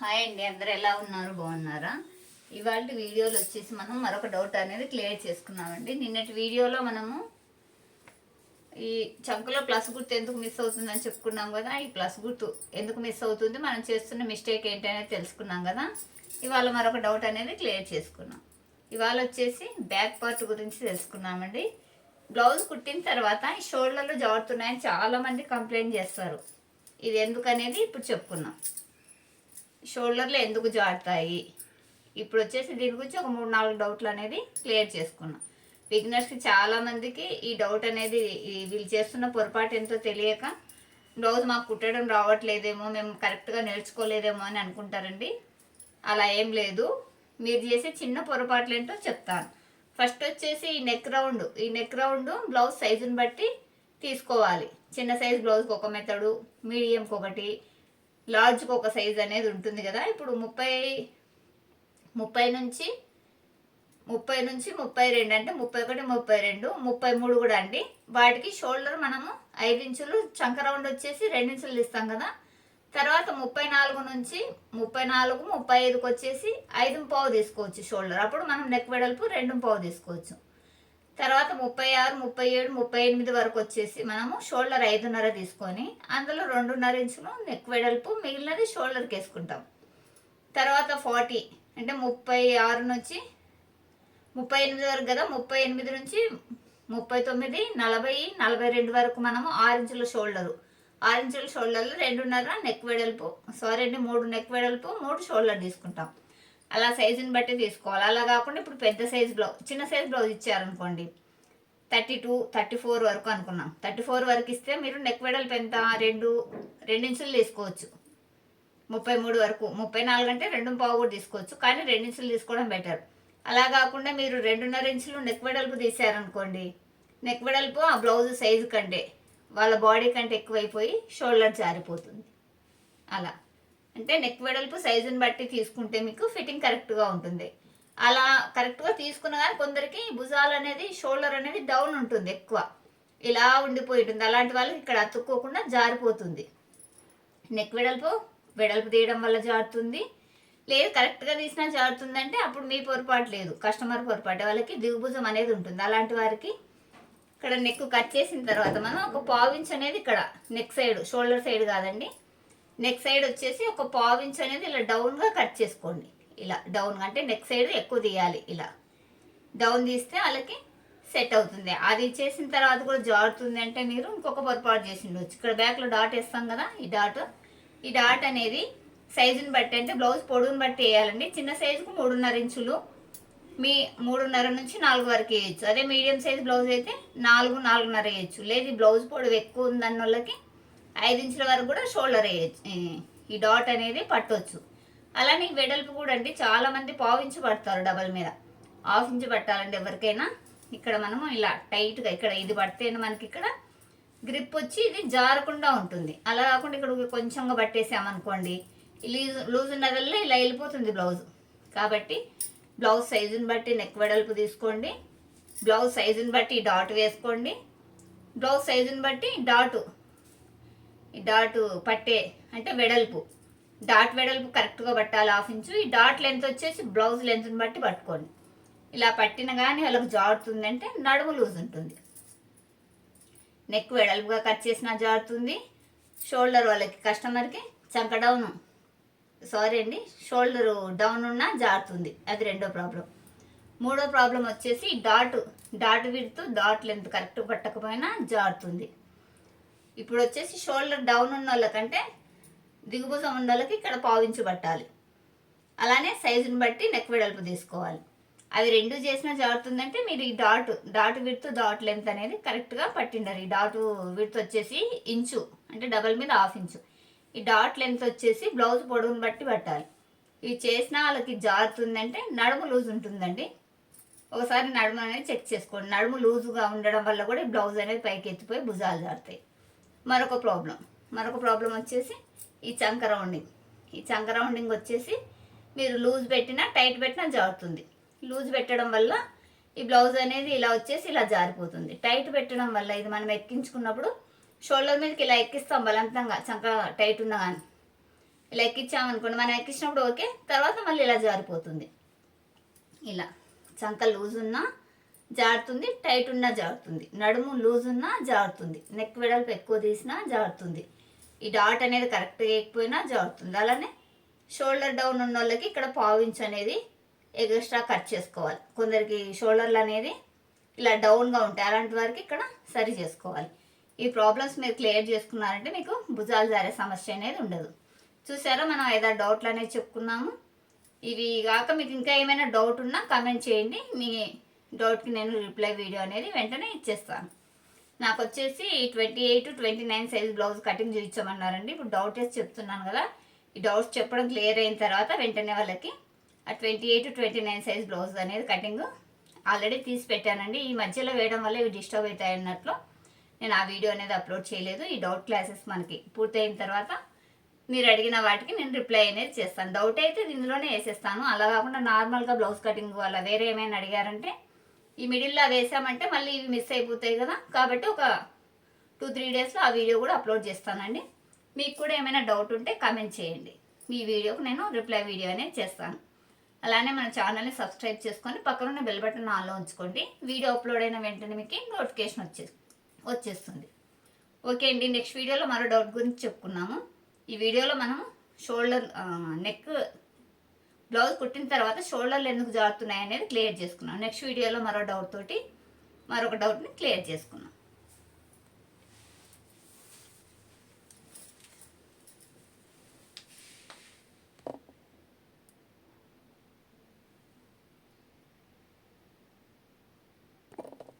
Hi అండి అందరు ఎలా ఉన్నారు? బాగున్నారా? ఇవాళ వీడియోలో వచ్చేసి మనం మరొక డౌట్ అనేది క్లియర్ చేసుకున్నామండి. నిన్నటి వీడియోలో మనము ఈ చంకలో ప్లస్ గుర్తు ఎందుకు మిస్ అవుతుందని చెప్పుకున్నాం కదా ఈ ప్లస్ గుర్తు ఎందుకు మిస్ అవుతుంది? మనం చేస్తున్న మిస్టేక్ ఏంటి అనేది తెలుసుకున్నాం కదా. ఇవాళ మరొక డౌట్ అనేది క్లియర్ చేసుకున్నాం. ఇవాళ వచ్చేసి బ్యాక్ పార్ట్ గురించి తెలుసుకున్నామండి. బ్లౌజ్ కుట్టిన తర్వాత ఈ షోల్డర్లు జారుతున్నాయని చాలామంది కంప్లైంట్ చేస్తారు. ఇది ఎందుకనేది ఇప్పుడు చెప్పుకున్నాం. షోల్డర్లు ఎందుకు జారుతాయి? ఇప్పుడు వచ్చేసి దీని గురించి ఒక మూడు నాలుగు డౌట్లు అనేది క్లియర్ చేసుకున్నాం. బిగినర్స్కి చాలామందికి ఈ డౌట్ అనేది వీళ్ళు చేస్తున్న పొరపాటు ఎంతో తెలియక బ్లౌజ్ మాకు కుట్టడం రావట్లేదేమో మేము కరెక్ట్గా నేర్చుకోలేదేమో అని అనుకుంటారండి. అలా ఏం లేదు. మీరు చేసే చిన్న పొరపాట్లు ఏంటో చెప్తాను. ఫస్ట్ వచ్చేసి ఈ నెక్ రౌండ్. ఈ నెక్ రౌండ్ బ్లౌజ్ సైజుని బట్టి తీసుకోవాలి. చిన్న సైజ్ బ్లౌజ్కి ఒక మెథడు మీడియంకి ఒకటి లార్జ్కి ఒక సైజ్ అనేది ఉంటుంది కదా. ఇప్పుడు ముప్పై ముప్పై నుంచి ముప్పై నుంచి ముప్పై రెండు అంటే ముప్పై ఒకటి ముప్పై రెండు ముప్పై మూడు కూడా అండి. వాటికి షోల్డర్ మనము ఐదు ఇంచులు చంక రౌండ్ వచ్చేసి రెండు ఇంచులు ఇస్తాం కదా. తర్వాత ముప్పై నాలుగు నుంచి ముప్పై నాలుగు ముప్పై ఐదుకి వచ్చేసి ఐదు పావు తీసుకోవచ్చు షోల్డర్. అప్పుడు మనం నెక్ వెడల్పు రెండు పావు తీసుకోవచ్చు. తర్వాత ముప్పై ఆరు ముప్పై ఏడు ముప్పై ఎనిమిది వరకు వచ్చేసి మనము షోల్డర్ ఐదున్నర తీసుకొని అందులో రెండున్నర ఇంచులు నెక్ వెడల్పు మిగిలినది షోల్డర్కి వేసుకుంటాం. తర్వాత ఫార్టీ అంటే ముప్పై ఆరు నుంచి ముప్పై ఎనిమిది వరకు కదా ముప్పై ఎనిమిది నుంచి ముప్పై తొమ్మిది నలభై నలభై రెండు వరకు మనము ఆరు ఇంచుల షోల్డరు. ఆరు ఇంచుల షోల్డర్లు రెండున్నర నెక్ వెడల్పు సారీ అండి మూడు నెక్ వెడల్పు మూడు షోల్డర్ తీసుకుంటాం. అలా సైజుని బట్టి తీసుకోవాలి. అలా కాకుండా ఇప్పుడు పెద్ద సైజ్ బ్లౌజ్ చిన్న సైజ్ బ్లౌజ్ ఇచ్చారనుకోండి. థర్టీ టూ థర్టీ ఫోర్ వరకు అనుకున్నాం. థర్టీ ఫోర్ వరకు ఇస్తే మీరు నెక్ వెడల్పు ఎంత? రెండు రెండించులు తీసుకోవచ్చు. ముప్పై మూడు వరకు. ముప్పై నాలుగు అంటే రెండు పావు కూడా తీసుకోవచ్చు. కానీ రెండించులు తీసుకోవడం బెటర్ అలా కాకుండా మీరు రెండున్నర ఇంచులు నెక్ వెడల్పు తీసారనుకోండి నెక్ వెడల్పు ఆ బ్లౌజ్ సైజు కంటే వాళ్ళ బాడీ కంటే ఎక్కువైపోయి షోల్డర్ జారిపోతుంది. అలా. అంటే నెక్ వెడల్పు సైజుని బట్టి తీసుకుంటే మీకు ఫిట్టింగ్ కరెక్ట్గా ఉంటుంది. అలా కరెక్ట్గా తీసుకున్న కానీ కొందరికి భుజాలు అనేది షోల్డర్ అనేది డౌన్ ఉంటుంది ఎక్కువ. ఇలా ఉండిపోయి ఉంటుంది అలాంటి వాళ్ళకి ఇక్కడ అతుక్కోకుండా జారిపోతుంది. నెక్ వెడల్పు వెడల్పు తీయడం వల్ల జారుతుంది. లేదు కరెక్ట్గా తీసినా జారుతుంది అంటే అప్పుడు మీ పొరపాటు లేదు. కస్టమర్ పొరపాటు. వాళ్ళకి దిగుభుజం అనేది ఉంటుంది. అలాంటి వారికి ఇక్కడ నెక్ కట్ చేసిన తర్వాత మనం ఒక పావించ్ అనేది ఇక్కడ నెక్ సైడ్ షోల్డర్ సైడ్ కాదండి. నెక్ సైడ్ వచ్చేసి ఒక పావించ్ అనేది ఇలా డౌన్గా కట్ చేసుకోండి. ఇలా డౌన్ అంటే నెక్ సైడ్ ఎక్కువ తీయాలి ఇలా. డౌన్ తీస్తే వాళ్ళకి సెట్ అవుతుంది. అది చేసిన తర్వాత కూడా జారుతుంది అంటే మీరు ఇంకొక పొరపాటు చేసి ఉండొచ్చు. ఇక్కడ బ్యాక్లో డాట్ వేస్తాం కదా ఈ డాట్ ఈ డాట్ అనేది సైజుని బట్టి అంటే బ్లౌజ్ పొడవుని బట్టి వేయాలండి. చిన్న సైజుకు మూడున్నర ఇంచులు మీ మూడున్నర నుంచి నాలుగు వరకు వేయచ్చు. అదే మీడియం సైజ్ బ్లౌజ్ అయితే నాలుగు నాలుగున్నర వేయచ్చు. లేదు ఈ బ్లౌజ్ పొడవు ఎక్కువ ఉందన్న వాళ్ళకి ఐదు ఇంచుల వరకు కూడా షోల్డర్ వేయచ్చు. ఈ డాట్ అనేది పట్టవచ్చు అలానే ఈ వెడల్పు కూడా అండి చాలామంది పావించి పడతారు డబల్ మీద. హాఫ్ ఇంచు పట్టాలండి ఎవరికైనా. ఇక్కడ మనము ఇలా టైట్గా ఇక్కడ ఇది పడితేనే మనకి ఇక్కడ గ్రిప్ వచ్చి ఇది జారకుండా ఉంటుంది. అలా కాకుండా ఇక్కడ కొంచెంగా పట్టేసామనుకోండి లూజ్ లూజ్ ఉన్నదల్లా ఇలా వెళ్ళిపోతుంది బ్లౌజ్. కాబట్టి బ్లౌజ్ సైజుని బట్టి నెక్ వెడల్పు తీసుకోండి. బ్లౌజ్ సైజుని బట్టి డాట్ వేసుకోండి. బ్లౌజ్ సైజుని బట్టి డాటు ఈ డాటు పట్టే అంటే వెడల్పు. డాట్ వెడల్పు కరెక్ట్గా పట్టాలి హాఫ్ ఇంచు. ఈ డాట్ లెంత్ వచ్చేసి బ్లౌజ్ లెంత్ని బట్టి పట్టుకోండి. ఇలా పట్టిన కానీ వాళ్ళకి జారుతుందంటే నడుము లూజ్ ఉంటుంది. నెక్ వెడల్పుగా కట్ చేసినా జారుతుంది. షోల్డర్ వాళ్ళకి కస్టమర్కి చంక డౌన్. సారీ అండి షోల్డర్ డౌన్ ఉన్నా జారుతుంది. అది రెండో ప్రాబ్లం. మూడో ప్రాబ్లం వచ్చేసి డాట్ డాట్ విడుతూ డాట్ లెంత్ కరెక్ట్ పట్టకపోయినా జారుతుంది. ఇప్పుడు వచ్చేసి షోల్డర్ డౌన్ ఉన్న వాళ్ళకంటే దిగుభుజం ఉన్న వాళ్ళకి ఇక్కడ పావించి పట్టాలి. అలానే సైజుని బట్టి నెక్ వెడల్పు తీసుకోవాలి. అవి రెండు చేసినా ఉందంటే మీరు ఈ dot dot width dot length అనేది కరెక్ట్గా పట్టిండారు. ఈ డాట్ విడ్త్ వచ్చేసి ఇంచు అంటే డబల్ మీద హాఫ్ ఇంచు. ఈ డాట్ లెంత్ వచ్చేసి బ్లౌజ్ పొడవుని బట్టి పట్టాలి. ఇవి చేసిన వాళ్ళకి జారుతుందంటే నడుము లూజ్ ఉంటుందండి. ఒకసారి నడుము అనేది చెక్ చేసుకోండి. నడుము లూజుగా ఉండడం వల్ల కూడా ఈ బ్లౌజ్ అనేది పైకి ఎత్తిపోయి భుజాలు జారుతాయి. మరొక ప్రాబ్లం. మరొక ప్రాబ్లం వచ్చేసి ఈ చంక రౌండింగ్. ఈ చంక రౌండింగ్ వచ్చేసి మీరు లూజ్ పెట్టినా టైట్ పెట్టినా జారుతుంది. లూజ్ పెట్టడం వల్ల ఈ బ్లౌజ్ అనేది ఇలా వచ్చేసి ఇలా జారిపోతుంది. టైట్ పెట్టడం వల్ల ఇది మనం ఎక్కించుకున్నప్పుడు షోల్డర్ మీదకి ఇలా ఎక్కిస్తాం బలవంతంగా చంక టైట్ ఉన్నా కానీ. ఇలా ఎక్కించామనుకోండి మనం ఎక్కించినప్పుడు ఓకే తర్వాత మళ్ళీ ఇలా జారిపోతుంది. ఇలా చంక లూజ్ ఉన్నా జారుతుంది టైట్ ఉన్నా జారుతుంది. నడుము లూజ్ ఉన్నా జారుతుంది. నెక్ వెడల్పు ఎక్కువ తీసినా జారుతుంది. ఈ డాట్ అనేది కరెక్ట్గా వేయకపోయినా జారుతుంది. అలానే షోల్డర్ డౌన్ ఉన్న వాళ్ళకి ఇక్కడ పావించ్ అనేది ఎక్స్ట్రా కట్ చేసుకోవాలి. కొందరికి షోల్డర్లు అనేది ఇలా డౌన్గా ఉంటాయి. అలాంటి వారికి ఇక్కడ సరి చేసుకోవాలి. ఈ ప్రాబ్లమ్స్ మీరు క్లియర్ చేసుకున్నారంటే మీకు భుజాలు జారే సమస్య అనేది ఉండదు. చూసారా? మనం ఏదో డౌట్లు అనేది చెప్పుకున్నాము. ఇవి కాక మీకు ఇంకా ఏమైనా డౌట్ ఉన్నా కమెంట్ చేయండి. మీ డౌట్కి నేను రిప్లై వీడియో అనేది వెంటనే ఇచ్చేస్తాను. నాకు వచ్చేసి twenty eight twenty nine size blouse cutting చూపించమన్నారండి ఇప్పుడు డౌట్ వేసి చెప్తున్నాను కదా. ఈ డౌట్స్ చెప్పడం క్లియర్ అయిన తర్వాత వెంటనే వాళ్ళకి ఆ twenty eight twenty nine size blouse అనేది కటింగ్ ఆల్రెడీ తీసి పెట్టానండి. ఈ మధ్యలో వేయడం వల్ల ఇవి డిస్టర్బ్ అవుతాయి అన్నట్లు నేను ఆ వీడియో అనేది అప్లోడ్ చేయలేదు. ఈ డౌట్ క్లాసెస్ మనకి పూర్తయిన తర్వాత మీరు అడిగిన వాటికి నేను రిప్లై అనేది చేస్తాను. డౌట్ అయితే ఇందులోనే వేసేస్తాను. అలా కాకుండా నార్మల్గా బ్లౌజ్ కటింగ్ అలా వేరే ఏమైనా అడిగారంటే ఈ మిడిల్లో వేసామంటే మళ్ళీ ఇవి మిస్ అయిపోతాయి కదా. కాబట్టి ఒక టూ త్రీ డేస్లో ఆ వీడియో కూడా అప్లోడ్ చేస్తానండి. మీకు కూడా ఏమైనా డౌట్ ఉంటే కామెంట్ చేయండి. మీ వీడియోకి నేను రిప్లై వీడియో అనేది చేస్తాను. అలానే మన ఛానల్ని సబ్స్క్రైబ్ చేసుకొని పక్కన ఉన్న బెల్ బటన్ ఆన్లో ఉంచుకోండి. వీడియో అప్లోడ్ అయిన వెంటనే మీకు నోటిఫికేషన్ వచ్చే వచ్చేస్తుంది. ఓకే అండి నెక్స్ట్ వీడియోలో మరో డౌట్ గురించి చెప్పుకున్నాము ఈ వీడియోలో మనం షోల్డర్ నెక్ బ్లౌజ్ కుట్టిన తర్వాత షోల్డర్లు ఎందుకు జారుతున్నాయి అనేది క్లియర్ చేసుకున్నాం. నెక్స్ట్ వీడియోలో మరో డౌట్ తోటి మరొక డౌట్ని క్లియర్ చేసుకున్నాం.